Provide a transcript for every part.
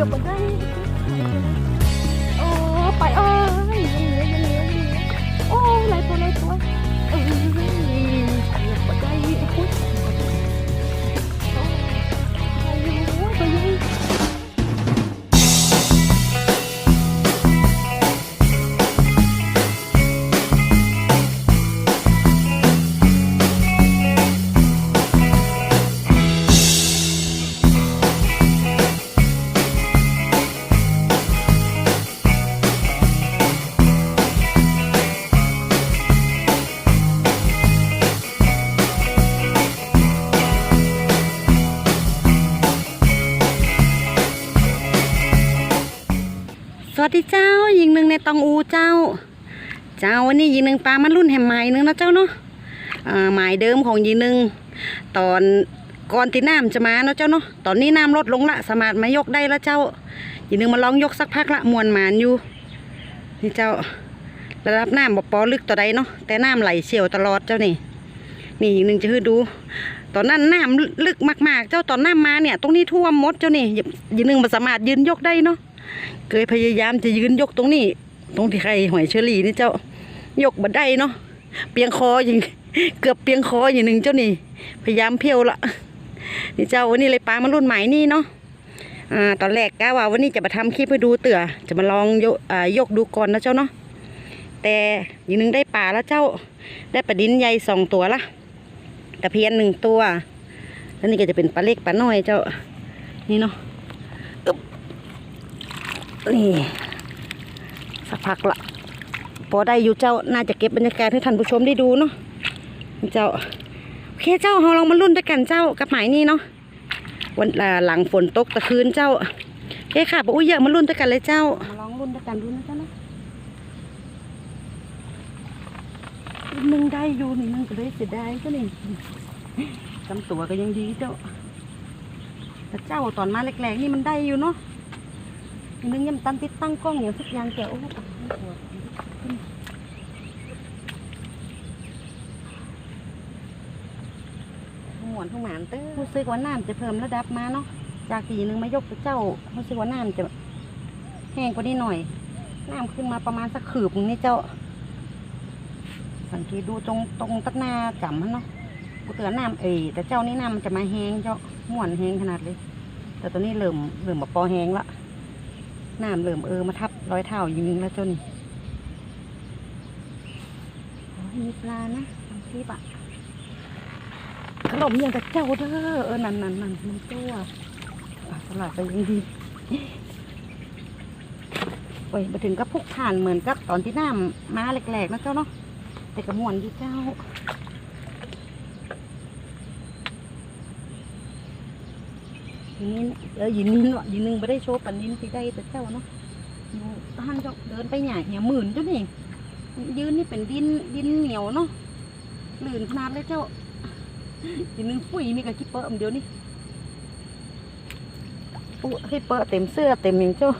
กือ สวัสดีเจ้ายิงหนึ่งในตองอูเจ้า เจ้าวันนี้ยิงหนึ่งปลามันรุ่นแหมไม้หนึ่งนะเจ้าเนาะหมายเดิมของยิงหนึ่งตอนก่อนที่น้ำจะมาเนาะเจ้าเนาะตอนนี้น้ำลดลงละสามารถมายกได้ล้วเจ้ายิงหนึ่งมาลองยกสักพักละมวนหมานอยู่นี่เจ้าระดับน้ำบ่ปอลึกต่อใดเนาะแต่น้ำไหลเชี่ยวตลอดเจ้านี่นี่ยิงหนึ่งจะให้ดู ตอนนั้นน้ำลึกมาก ๆ เจ้าตอนน้ำมาเนี่ย ตรงนี้ท่วมมดเจ้านี่ยิงหนึ่งมาสามารถยืนยกได้เนาะ เคยพยายามจะยืนยกตรงนี้ ตรงที่ใครหอยเชอรี่นี่เจ้ายกบันไดเนาะเปียงคออย่างเกือบเปียงคออย่างหนึ่งเจ้านี่ พยายามเพียวละนี่เจ้าวันนี้เลยปลามารุ่นใหม่นี่เนาะอ่าตอนแรกกะว่าวันนี้จะมาทำคลิปให้ดูเตื่อจะมาลองยกอ่ายกดูก่อนนะเจ้าเนาะแต่อย่างหนึ่งได้ปลาแล้วเจ้า ได้ปลาดินใหญ่สองตัวละตะเพียนหนึ่งตัว แล้วนี่ก็จะเป็นปลาเล็กปลาน้อยเจ้านี่เนาะ นี่สักพักละพอได้อยู่เจ้าน่าจะเก็บบรรยากาศให้ท่านผู้ชมได้ดูเนาะเจ้าโอเคเจ้าเราลองมาลุ้นด้วยกันเจ้ากับหมายนี่เนาะวันหลังฝนตกตะคืนเจ้าโอเคค่ะปะอุ้ยเยอะมาลุ้นด้วยกันเลยเจ้ามาลองลุ้นด้วยกันดูนะเจ้าเนาะหนึ่งได้อยู่นี่นึงก็เลยเสียดายก็นี่จำตัวก็ยังดีเจ้าแต่เจ้าตอนมาแรกๆนี่มันได้อยู่เนาะ นึงยังตันติดตั้งกล้องอย่างทุกอย่างแกโอ้หมวนทุกหมานเต้อรู้สึกว่าน้ำจะเพิ่มระดับมาเนาะจากทีนึงมายกตัวเจ้ารู้สึกว่าน้ำจะแห้งกว่านี้หน่อยน้ำขึ้นมาประมาณสักขืบนึ่งนี่เจ้า สังเกตดูตรงตรงตักหน้าจำมันเนาะกูเตือนน้ำเอยแต่เจ้านี่น้ำมันจะมาแห้งเจ้าหม่วนแห้งขนาดเลย แต่ตัวนี้เริ่มเริ่มมาปอแห้งละ น้ำเริ่อมเออมาทับร้อยเท้ายิงแล้วจนมีปลานะทำคลิปะขนมยังกับเจ้าเด้อเออนั่นนั่นนั่นมันเจ้าสลัดไปยังดีโอ้ยมาถึงก็พุกผ่านเหมือนกับตอนที่น้ำมาแหลกๆนะเจ้าเนาะแต่กระมวนอยู่เจ้า ยินเออยินนินวะยินนึงไม่ได้โชว์ปันนินที่ได้แต่เจ้าเนาะอยู่ท่านเจ้าเดินไปใหญ่เหี่ยหมื่นเจ้านี่ยืนนี่เป็นดินดินเหนียวเนาะลื่นขนาดเลยเจ้ายินนึงปุ๋ยมีกับคิปเปอร์อันเดียวนี่ปุ๊ให้เปอร์เต็มเสื้อเต็มอย่างเจ้า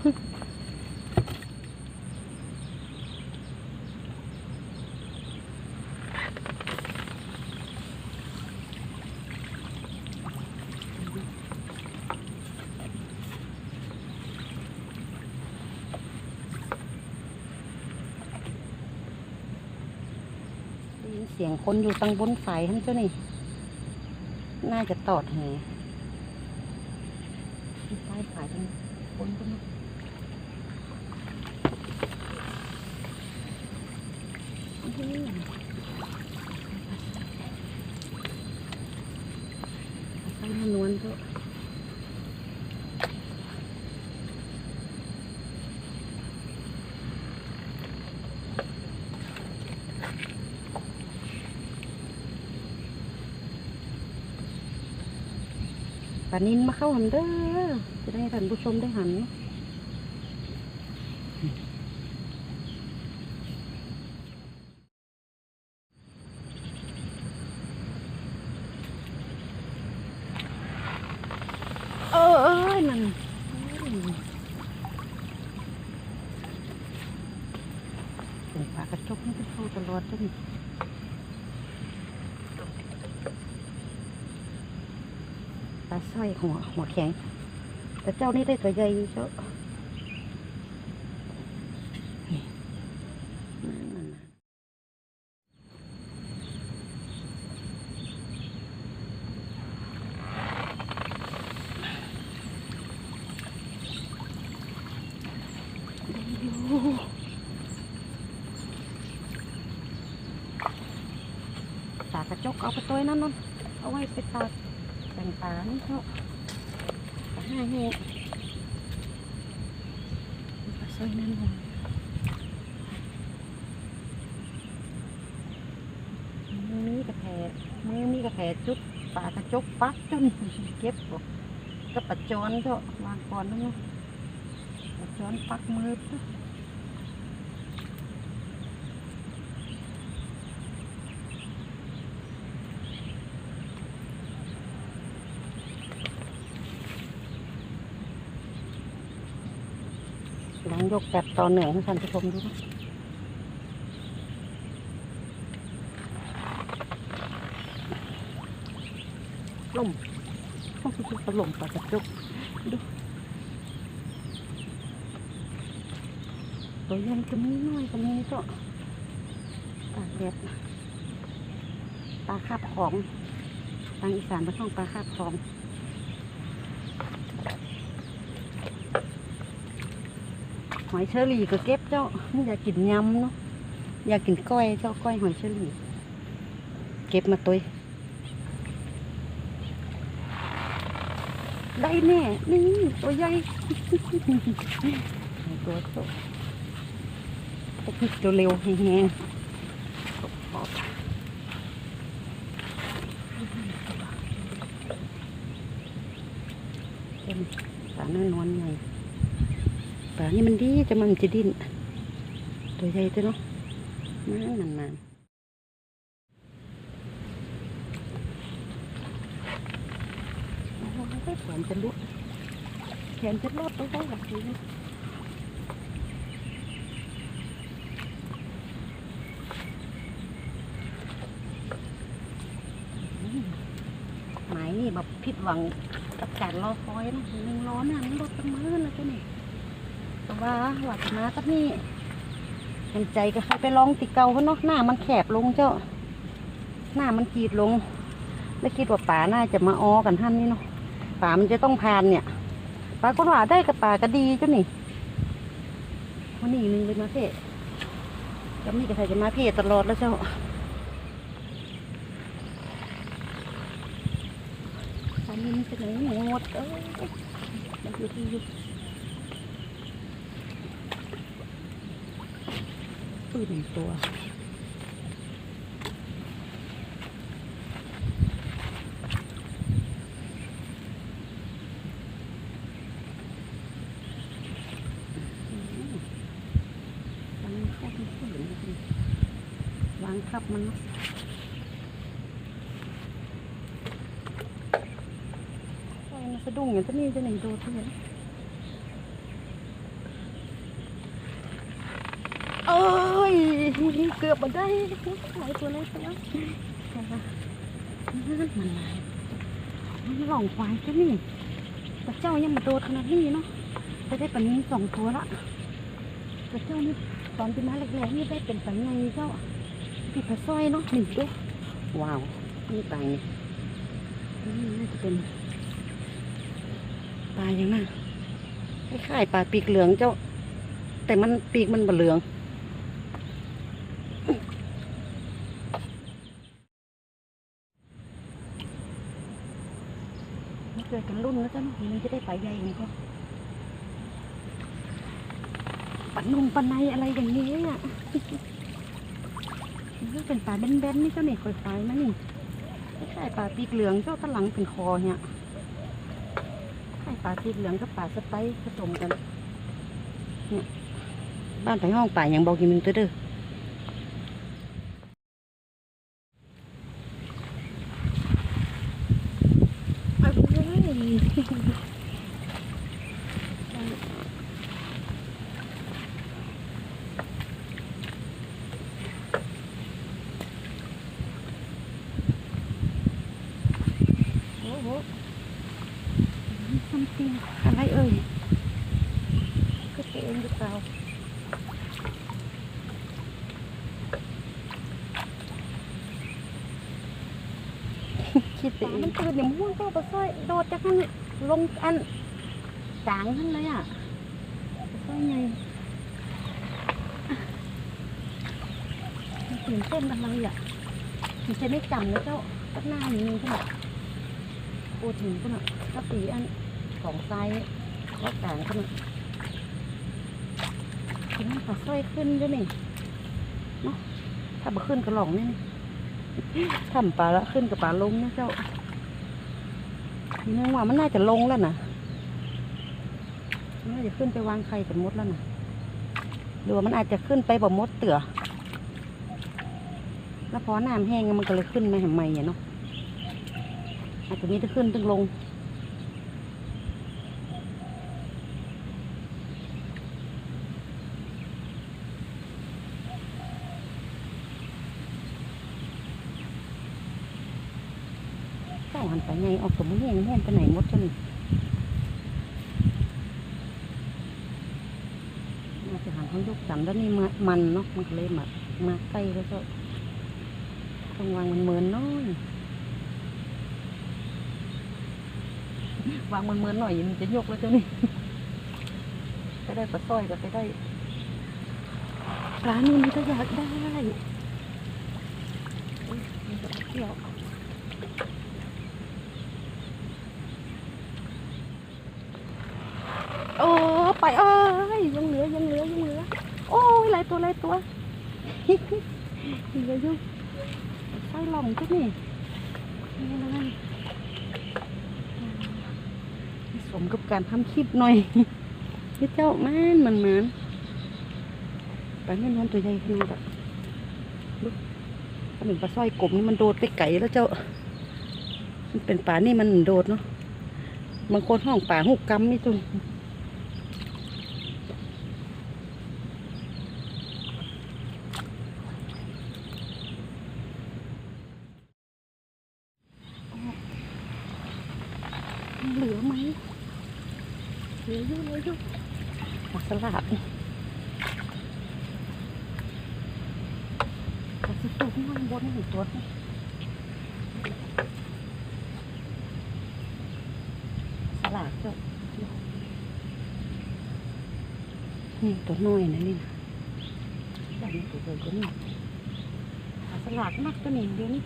ได้ยินเสียง คนอยู่ตังบนไฟท่านเจ้านี่ น่าจะตอดแหมีป้ายขายตรงบนต้นไปนวลเถอะปลา นินมาเข้าหันเด้อจะได้ให้ท่านผู้ชมได้หันเนาะเออเอ้ยมันเป็นปลากระจกนี่ก็เข้าตลอดจ้ะนี่ปลาสร้อย หัวหัวแข็ง แต่เจ้านี่ได้ตัวใหญ่เจ้านี่นั่นน่ะได้อยู่ตากระจกเอาไปตัวนั่นนั่นเอาไว้ไปตากแต่งตานี่เถอะาแห้งปลาสร้อยนั่นเลยมือมีกระแผลมือมีกระแผลจุกปลากระจกปักจนเก็บบอกก็ปัดจอนเถอะวางก่อนนะเนาะปัดจอนปักมือเถอะ ลองยกแบบต่อเนื่องให้ท่านผู้ชมดูล่มต้องคิดว่าล่มปลากระจุกดูตัวใหญ่ก็มีน้อยก็มีก็ตากแดดปลาคาบของทางอีสานเป็นช่องปลาคาบของ หอยเชอรี่ก็เก็บเจ้าอยากกินยำเนาะอยากกินก้อยเจ้าก้อยหอยเชอรี่เก็บมาตัวได้แน่นี่ตัวใหญ่ตัวโตตัวเร็วแห้งเป็นสารนวลๆไง ปลานี่มันดีจะมันจะดิ้นตัวใหญ่ตัวเนาะนานนานนาแขนจะลุกแขนจะลดไปได้แบบนี้หมายนี่แบบผิดหวังกับการรอคอยนะหนึ่งร้อนน่ะมันลดเป็นมื้อนะเจ้านี่ ว่าหวัดมาก็นี่เห็นใจก็ให้ไปลองติเกาเขาเนาะหน้ามันแคบลงเจ้า หน้ามันกีดลง แล้วคิดว่าป่าน่าจะมาอ้อกันท่านนี่เนาะป่ามันจะต้องพานเนี่ยป่าก็ว่าได้กับป่าก็ดีเจ้านี่วันนี้นึงเลยมาเพ่ก็มีกระใครจะมาเพ่ตลอดแล้วเจ้าอันนี้มันจะไหนหมดเอ้ยมันอยู่ที่อยู่ ปืนหนึ่งตัววางแค่ปืนวางทับมันเนอะโอ้ยมันสะดุ้งอย่างนี่จะหนึ่งตัวเท่านั้น เอ้ย เกือบมาได้หลายตัวเลยตัวแล้วมันมามันหลงควายแค่นี้แต่เจ้ายังมาโดดขนาดนี้เนาะจะได้ปันนี้สองตัวละแต่เจ้านี่ตอนที่มาแรกๆนี่ได้เป็นปันไงเจ้าพี่ผาสร้อยเนาะหนึ่งตัวว้าวนี่ตายนี่นี่น่าจะเป็นปลาอย่างน่ะคล้ายๆปลาปีกเหลืองเจ้า แต่มันปีกมันบะเหลือง ไม่เกิดกันรุ่นแล้วจ้ะมันจะ ไปใหญ่ไงก็ปันนุ่มปันในอะไรอย่างนี้อะมันเป็นปลาแบนๆนี่เจ้าเนี่ยคอยไฟมานี่ไม่ใช่ปลาปีกเหลืองเจ้าตะหลังเป็นคอเนี่ยใช่ปลาปีกเหลืองกับปลาสไปผสมกันเนี่ยบ้านไปห้องป่าอย่างบอกกินมึงเถอะเด้อเอาเลย โอ้โหสำจริงอะไรเอ่ยก็ตัวเองหรือเปล่าคิดไตื่นเนี่ยม่วงก็ปลาสร้อยโดดจากนั้นลงอันจางทั้งเลยอะปลาสร้อยไงตื่นเต้นอะไรอะมันจะไม่จำนะเจ้าตักหน้านี่มีขนาดโอถึงขนาดกระปีอันสองไซส์ก็กลางขนาดถึงปลาสร้อยขึ้นด้วยนี่เนาะถ้าบ่ขึ้นก็หลงนี่นี่ทำปลาละขึ้นกับปลาลงนะเจ้า ทีนึงว่ามันน่าจะลงแล้วนะมันน่าจะขึ้นไปวางไข่กับมดแล้วนะหรือว่ามันอาจจะขึ้นไปบ่มดเตือแล้วพอน้ำแห้งมันก็เลยขึ้นมาทำไมอะเนาะอาจจะมีแต่ขึ้นตึงลง เจ้าหันไปไงออกสมมติแห้งแห้งไปไหนหมดจนมาจะหันเขายกจำแล้วนี่มามันเนาะมันเลยมามาใกล้แล้วก็ต้องวางมันเหมินน้อยวางมันเหมินหน่อยมันจะยกแล้วเจ้านี่ไปได้ปลาสร้อยก็ไปได้ปลานี่มันก็อยากได้วยมันจะเที่ยว โอ้ไปเอ้ยยังเหลือยังเหลือยังเหลือ โอ้ยหลายตัวหลายตัว เหลืออยู่ใส่หลงจ้ะนี่นี่สมกับการทำคลิปหน่อยเฮ้ยเจ้ามันมันมันไปแม่นอนตัวใหญ่ขนาดอะลูกปลาหนึ่งปลาสร้อยกบนี่มันโดดไปไก่แล้วเจ้า มันเป็นป่านี่มันโดดเนาะบางคนห้องป่าหุกกำนี่จุน เหลือไหมเหลื อยู่เลือยู่ปลาสลัดปลาสิตุกมันบนหัวตัวนี่สลัดก็นี่ตัวน้อยนะนี่นะด้านนี้ตัวใหญ่กว่านี่ปลาสลัดมากตัวหนี้เดียวนี้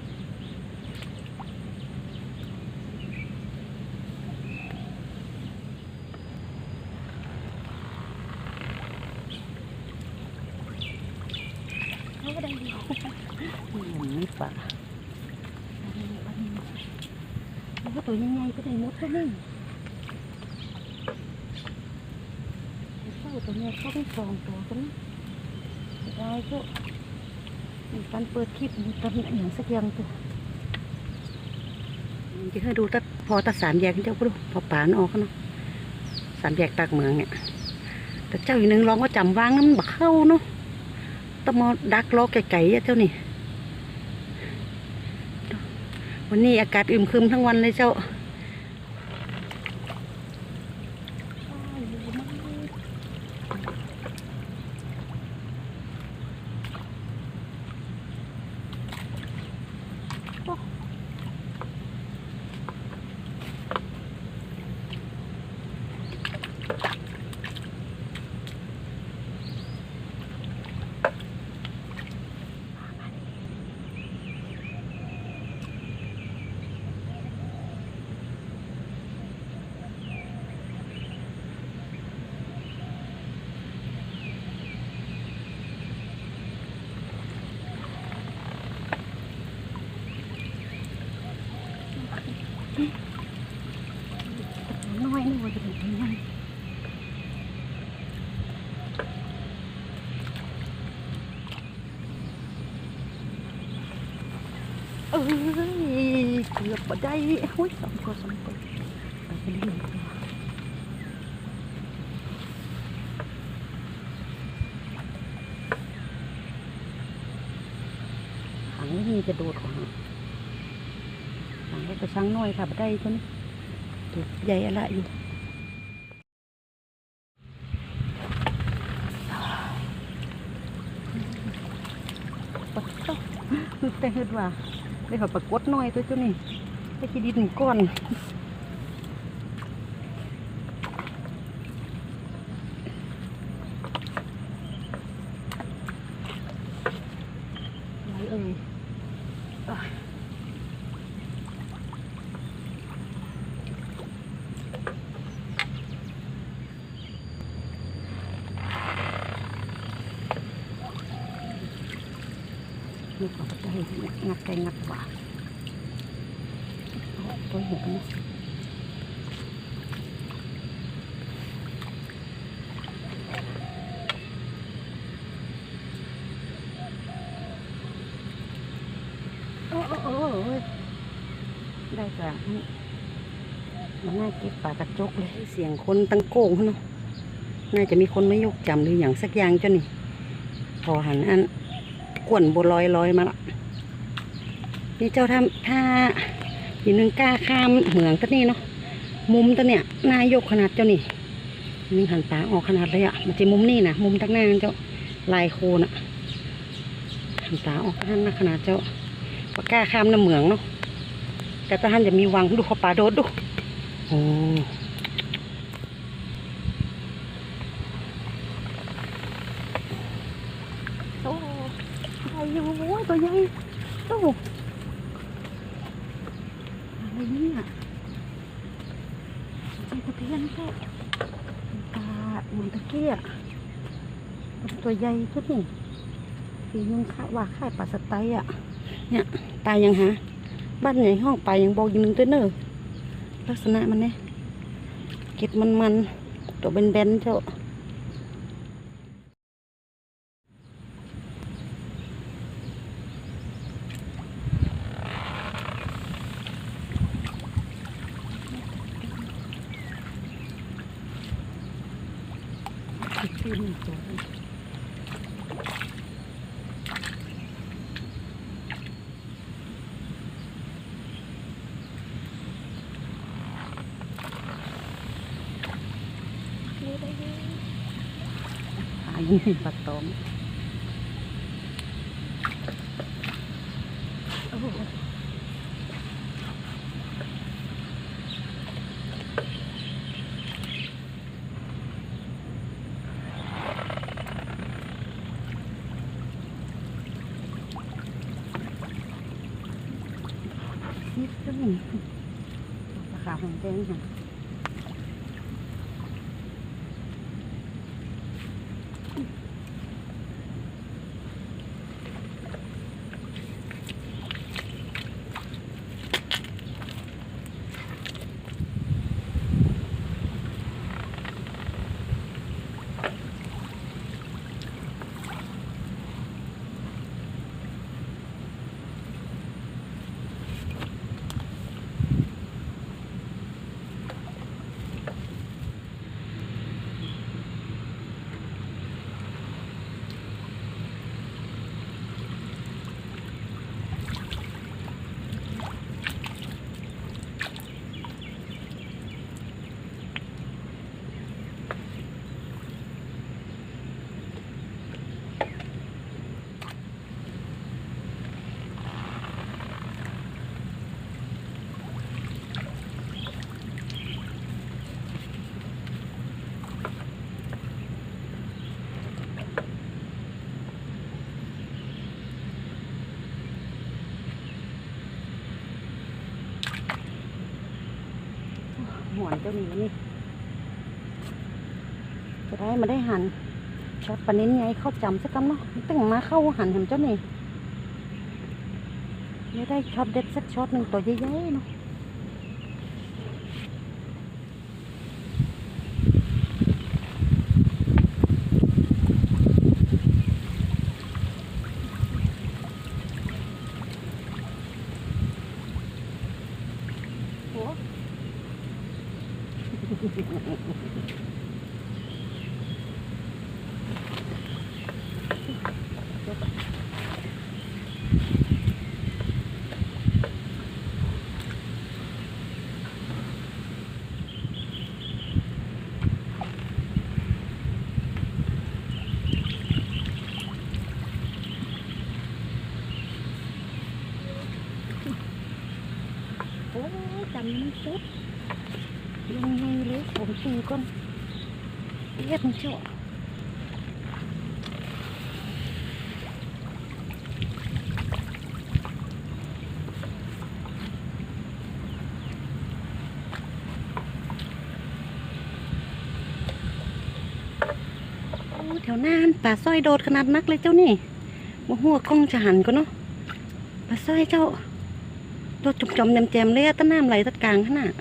เขาก็ได้ดีมันไม่ป่า แล้วก็ตัวใหญ่ๆก็ได้มดก็นี่เข้าตัวเนี้ยเข้าไปสองตัวกันได้ก็มีการเปิดคลิปตอนอย่างสักอย่างตัวจะให้ดูตัดพอตัดสามแยกเจ้าก็ดูพอป่านออกเนาะสามแยกตากเมืองเนี่ยแต่เจ้าอีกหนึ่งร้องก็จำวางนั้นบักเข้าเนาะต้องมาดักรอไก่ๆเจ้านี่ วันนี้อากาศอึมครึมทั้งวันเลยเจ้า ได้หุ้ยสองตัวสองตัวไปเป็นหนึ่งตัวหางไม่มีกระโดดของหางก็กระชังน้อยค่ะได้จนตัวใหญ่อะไรอยู่ปักเต้าแต่เห็ดว่ะได้ขอปรากฏน้อยตัวเจ้านี่ ไปกินดินก้อนเอ่ยอะนี่เขาก็จะให้งัดไก่งัดหวานเอาตัวเห็นนะโอ้โอ้โอ้โอ้ย ได้จ้ะนี่มันน่าเก็บปากกระจกเลยเสียงคนตั้งโก่งเนาะน่าจะมีคนไม่ยกจำหรืออย่างสักอย่างเจ้านี่พอหันอันกวนบัวลอยลอยมาละนี่เจ้าทำถ้าอีนึงกล้าข้ามเหมืองตัวนี้เนาะมุมตัวเนี้ยนายกขนาดเจ้านี่นี่หันตาออกขนาดเลยอะมันจะมุมนี่นะมุมตั้งหน้าเจ้าลายโคนอะหันตาออกท่านนะขนาดเจ้าปากล้าข้ามน้ำเหมืองเนาะ แต่ถ้าท่านจะมีวังดูเขาป่าโดดดูโอ้โอ้ใหญ่อยู่โอ้ยตัวใหญ่โอ้อะไรเนี่ยใช่ตะเพียนแค่ตาเหมือนตะเกียบตัวใหญ่ชุดนี่สีนึงค่ะว่าค่ายปลาสไตล์อะ เนี่ยตายยังฮะ บ้านใหญ่ห้องไปยังบอกอยิงนึงตัวเนอลักษณะมันเนี่ยเก็ดมันมันๆตัวเบนๆเจ้า ขึ้นตัว หายิงปลาตอมโอ้โหนิดนึงราคาของแดงค่ะ หวนเจ้นี่จะได้มาได้หันช็อตปลาเน้นไงเข้าจำสักคำเนาะตั้งมาเข้าหันเห็นเจ้านี่ไม่ได้ช็อตเด็ดสักช็อตหนึ่งตัวใหญ่ๆเนาะ ยจำมันสุดยังไงเลยผมตีก่อนเรียกมันเจาะแถวหน้านป่าส้อยโดดขนาดนักเลยเจ้านี่มาหัวกล้องจะหันก็เนาะป่าส้อยเจ้า รถจุ่มจอมแจมแจมๆเลยอะต้นน้ำไหลตัดกลางขนาด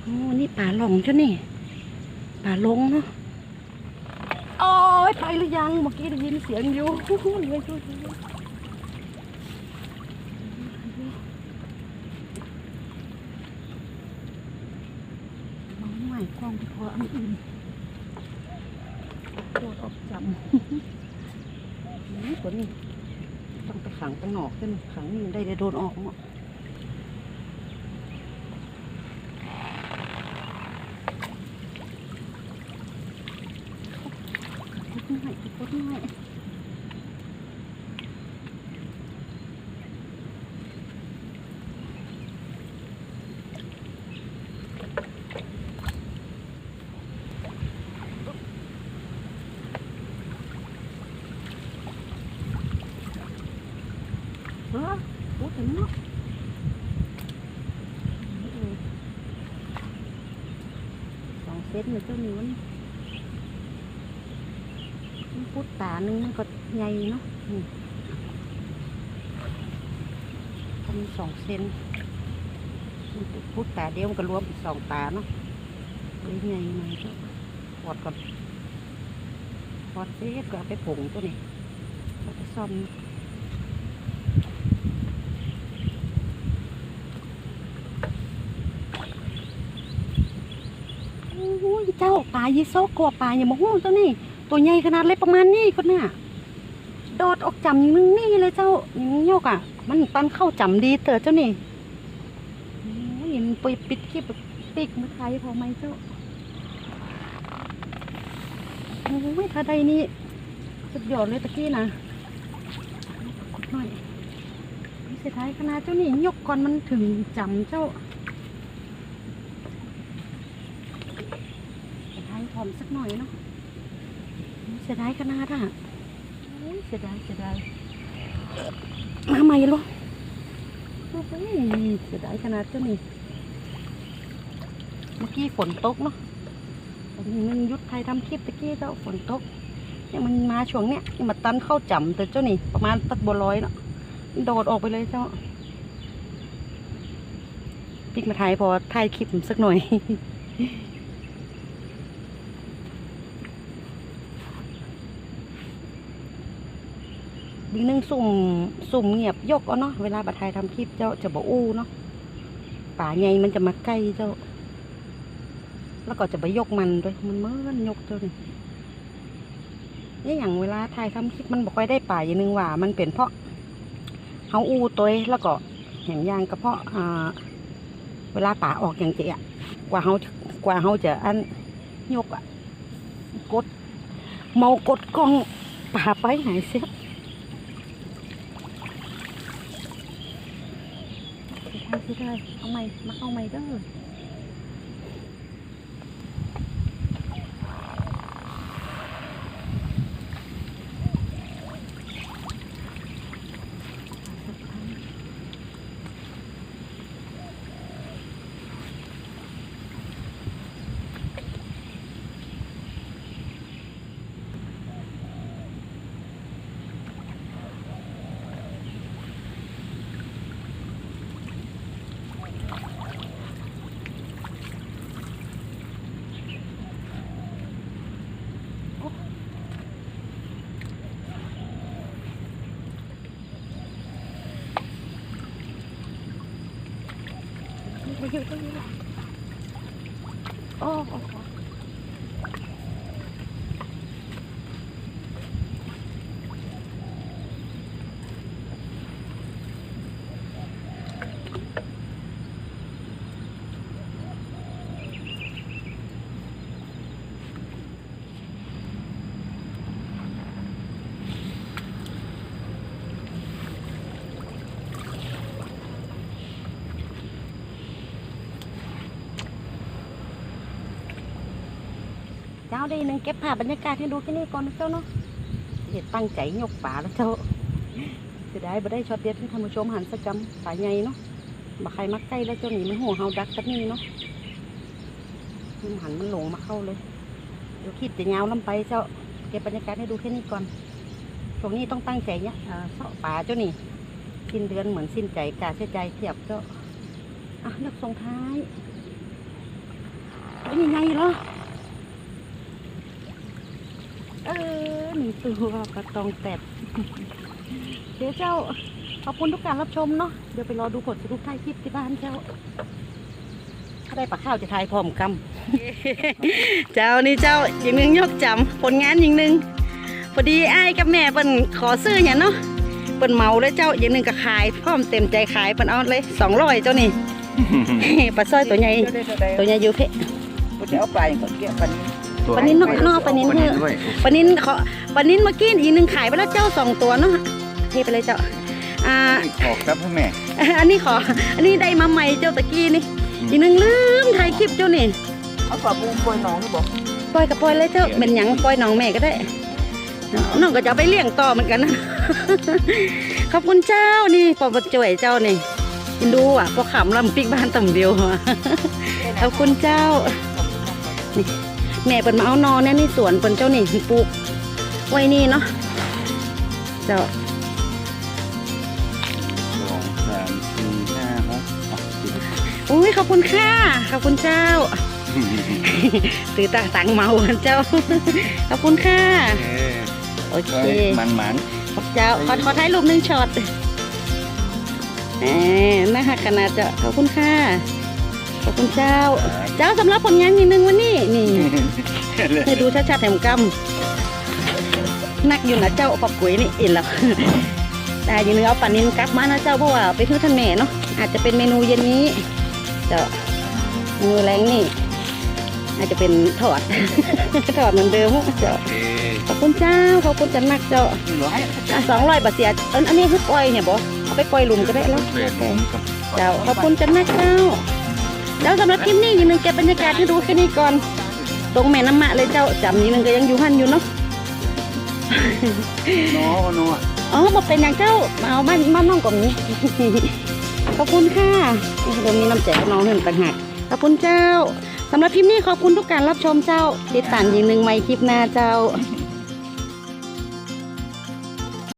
โอ้นี่ป่าหลงเจ้านี่ ป่าลงเนาะโอ้ยไปหรือยังเมื่อกี้ได้ยินเสียงอยู่เลยช่วยมองใหม่กล้องพออันอื่นโดดออกจำนี่ตัวนี้ ต้องไปขังไปหนอกขึ้นขังนี่ได้ได้โดนออกหมดกดหน่อยกดหน่อยเออโอ้ถึงเนาะสอง เนเลยเจ้านิ้วนี่มันพุดตาหนึ่งมันก็ใหญ่เนาะนี่ก็มีสองเซนพุดตาเดียวมันก็รวมเป็นสองตาเนาะเลยใหญ่หน่อยเจ้าปอดก่อนปอดเซฟก็เอาไปผงตัวนี้เอาไปซ่อม โอ้ย เจ้าปลายีโซกลัวปลาอย่ามาหู้เจ้านี่ตัวใหญ่ขนาดเล็กประมาณนี้คนน่ะโดดออกจำอย่างนึงนี่เลยเจ้าอย่างนี้โยกอะ มันตอนเข้าจำดีเต๋อเจ้านี่โอ้ยมันไปปิดคลิปปิกมาไทยพอไหมเจ้าโอ้ยถ้าใดนี่สุดยอดเลยตะกี้นะกดหน่อยเสียดายขนาดเจ้านี่ยกก่อนมันถึงจำเจ้า เสียดายผ อมสักหน่อยเนาะเสียดายขนาดอะโอ้ยเสียดายเสียดายมาใหม่ลูกโอ้ยเสียดายขนาดเจ้านี่เมื่อกี้ฝนตกเนาะแต่นี่มันหยุดไทยทำคลิปตะกี้เจ้าฝนตกเนี่ยมันมาช่วงเนี้ยนี่มาตันเข้าจำแต่เจ้านี่ประมาณตัดบัวลอยเนาะโดดออกไปเลยเจ้าปิกมาถ่ายพอถ่ายคลิปสักหน่อย ดีนึงสุ่มสุ่มเงียบยกเอาเนาะเวลาบัดไทยทำคลิปเจ้าจะบอกอู้เนาะป่าใหญ่มันจะมาใกล้เจ้า แล้วก็จะไปยกมันด้วยมันเมื่อนยกเจ้านี่นี่อย่างเวลาถ่ายทำคลิปมันบอกค่อยได้ป่าอย่างหนึงว่า มันเป็นเพราะเฮาอู้ตัวแล้วก็เห็นยางก็เพาะอ่าเวลาป่าออกอย่างเจียกว่าเฮากว่าเฮาจะอันยกอะกดเมากดกล้องป่าไปไหายเสีย ได้สิได้เอาใหม่มาเอาใหม่เอไปอยู่ตรงนี้ละโอ้โอ้โอ้เจ้าได้หนึ่งเก็บภาพบรรยากาศให้ดูแค่นี้ก่อนนะเจ้าเนาะเห็ดตั้งใจยกป่าแล้วเจ้าเสียดายบ่ได้ช็อตเด็ดให้ท่านผู้ชมหันสักกำป่าใหญ่เนาะบ่ใครมักใกล้แล้วเจ้าหนีมันหัวเฮาดักสักนี่เนาะมันหันมันหลงมาเข้าเลยเดี๋ยวคิดจะยาวลำไปเจ้าเก็บบรรยากาศให้ดูแค่นี้ก่อนตรงนี้ต้องตั้งใจเนี่ยเอ่อเสาะป่าเจ้านี่สิ้นเดือนเหมือนสิ้นใจกาใช้ใจเทียบเจ้าอะเลือกส่งท้ายเป็นยังไงเหรอ เออหนึ่งตัวกระตองแตดเดี๋ยวเจ้าขอบคุณทุกการรับชมเนาะเดี๋ยวไปรอดูผลสรุปท้ายคลิปที่บ้านเจ้า ถ้าได้ปลาข้าวจะทายพร้อมกำ เจ้านี่เจ้าอย่างหนึ่งยกจำผลงานอย่างหนึ่งพอดีไอ้ายกับแม่เปิ้นขอซื้ออย่างเนาะเปิ้นเมาแล้วเจ้าอย่างหนึ่งก็ขายพร้อมเต็มใจขายเปิ้นเอาเลยสองร้อยเจ้านี่ปลาสร้อยตัวใหญ่ตัวใหญ่อยู่เพ่กูจะเอาปลาอย่างคนเกี้ยปลานี้ ปลานินนอกนอกปลานินปลาเถนินอะด้วยปลานินขอปลานินเมื่อกี้อีกหนึ่งขายไปแล้วเจ้าสองตัวเนาะเทไปเลยเจ้าอ่า ขอกครับพ่อแม่ อันนี้ขอ อันนี้ได้มาใหม่เจ้าตะกี้นี่อีกหนึ่งลืมถ่ายคลิปเจ้านี่เอาปลาบูมปล่อยหนองหรือบอกปล่อยกับปล่อยเลยเจ้าเป็นหยังปล่อยน้องแม่ก็ได้น้องก็จะเอาไปเลี้ยงต่อเหมือนกันนะ ขอบคุณเจ้านี่ปอบจ่วยเจ้านี่กินดูอะพอขำลำปิกบ้านต่ำเดียวอะขอบคุณเจ้านี่ แม่เปิ่นมาเอานอเนี่ยนี่สวนเปิ่นเจ้านี่ปลูกไว้นี่เนาะเจ้าสองสามสี่ห้าหกอะสิบอุ้ยขอบคุณค่ะขอบคุณเจ้าซื้อตาตังเมาเจ้าขอบคุณค่ะเออโอเคเฮ้ยมันมันขอบเจ้าขอขอถ่ายรูปหนึ่งช็อตแหมน่าหักขนาดเจ้าขอบคุณค่ะ ขอบคุณเจ้า เจ้าสำหรับผลงานนิดนึงวันนี้นี่ให้ดูชัดๆแถมกำนักอยู่นะเจ้าปอบกุ๋ยนี่เอ็นแล้วได้อยังนึงเอาปลานินกลับมานะเจ้าเพราะว่าไปทื่อท่านแม่เนาะอาจจะเป็นเมนูเย็นนี้เจ้าเมนูแรงนี่อาจจะเป็นทอดทอดเหมือนเดิมเจ้าโอเคขอบคุณเจ้าขอบคุณจันนักเจ้าร้อยสองร้อยบาทเสียเอิ้นอันนี้คือปล่อยเนี่ยบอเอาไปปล่อยหลุมก็ได้แล้วเปลี่ยนผมกับเจ้าขอบคุณจันนักเจ้า เจ้าสำหรับคลิปนี้อยังนึงเก็บบรรยากาศให้ดูแค่นี้ก่อน ตรงแม่น้ำมะเลยเจ้าจำนี้นึงก็ยังอยู่หันอยู่เนาะโน้โน้อ๋อบอกเป็นอย่างเจ้ามาเอาบ้านบ้านน้องกว่านี้ขอบคุณค่ะเดี๋ยวมีน้ำใจกับน้องหนึ่งต่างหากขอบคุณเจ้าสำหรับคลิปนี้ขอบคุณทุกการรับชมเจ้าติดตามยิงหนึ่งไม่คลิปหน้าเจ้า